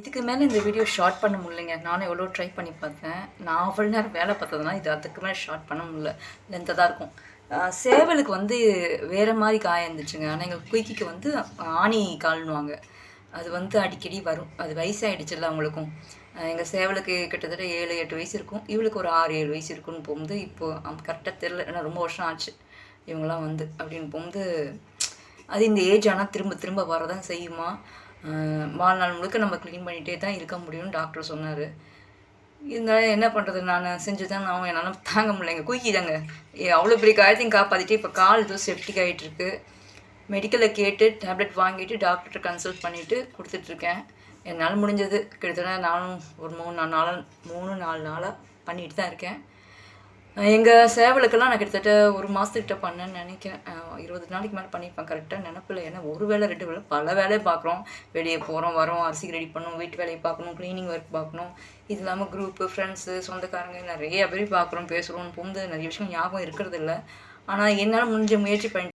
இதுக்கு மேலே இந்த வீடியோ ஷார்ட் பண்ண முடியலைங்க. நானும் எவ்வளோ ட்ரை பண்ணி பார்த்தேன் நான் அவ்வளோ நேரம் வேலை பார்த்ததுனா இது அதுக்கு மேலே ஷார்ட் பண்ண முடியல. லென்த்தாக தான் இருக்கும். சேவலுக்கு வந்து வேறு மாதிரி காயம் இருந்துச்சுங்க. ஆனால் எங்கள் குயிக்கிக்கு வந்து ஆணி கால்னுவாங்க. அது வந்து அடிக்கடி வரும். அது வயசாகிடுச்சுல்ல அவங்களுக்கும். எங்கள் சேவலுக்கு கிட்டத்தட்ட ஏழு எட்டு வயசு இருக்கும். இவளுக்கு ஒரு ஆறு ஏழு வயசு இருக்குன்னு போகும்போது இப்போது கரெக்டாக தெரில ஏன்னா ரொம்ப வருஷம் ஆச்சு இவங்களாம் வந்து. அப்படின்னு போகும்போது அது இந்த ஏஜ் ஆனால் திரும்ப திரும்ப வரதான் செய்யுமா? வாழ்நாள் முழுக்க நம்ம க்ளீன் பண்ணிகிட்டே தான் இருக்க முடியும்னு டாக்டர் சொன்னார். இருந்தாலும் என்ன பண்ணுறது நான் செஞ்சு தான் நான் என்னால் தாங்க முடியலைங்க. குயிக்கி தாங்க ஏ அவ்வளோ பெரிய காயத்தையும் காப்பாற்றிட்டு இப்போ கால் ஏதோ செப்டிக் ஆகிட்டுருக்கு மெடிக்கலை மெடிக்கலில் கேட்டு டேப்லெட் வாங்கிட்டு டாக்டர்கிட்ட கன்சல்ட் பண்ணிவிட்டு கொடுத்துட்ருக்கேன். என்னால் முடிஞ்சது. கிட்டத்தட்ட நானும் ஒரு மூணு நாலு நாள் மூணு நாலு நாளாக பண்ணிட்டு தான் இருக்கேன். எங்கள் சேவலுக்கெல்லாம் நான் கிட்டத்தட்ட ஒரு மாதத்துக்கிட்ட பண்ணேன்னு நினைக்கிறேன். இருபது நாளைக்கு மேலே பண்ணியிருப்பேன். கரெக்டாக நினப்பில் ஏன்னா ஒரு வேலை ரெண்டு வேலை பல வேலையை பார்க்குறோம். வெளியே போகிறோம் வரோம் அரிசி ரெடி பண்ணணும் வீட்டு வேலையை பார்க்கணும் க்ளீனிங் ஒர்க் பார்க்கணும். இது இல்லாமல் குரூப்பு ஃப்ரெண்ட்ஸு சொந்தக்காரங்க நிறைய பேர் பார்க்குறோம் பேசுகிறோம் போகும்போது நிறைய விஷயம் ஞாபகம் இருக்கிறது இல்லை ஆனால் என்னால் முடிஞ்ச முயற்சி பண்ணி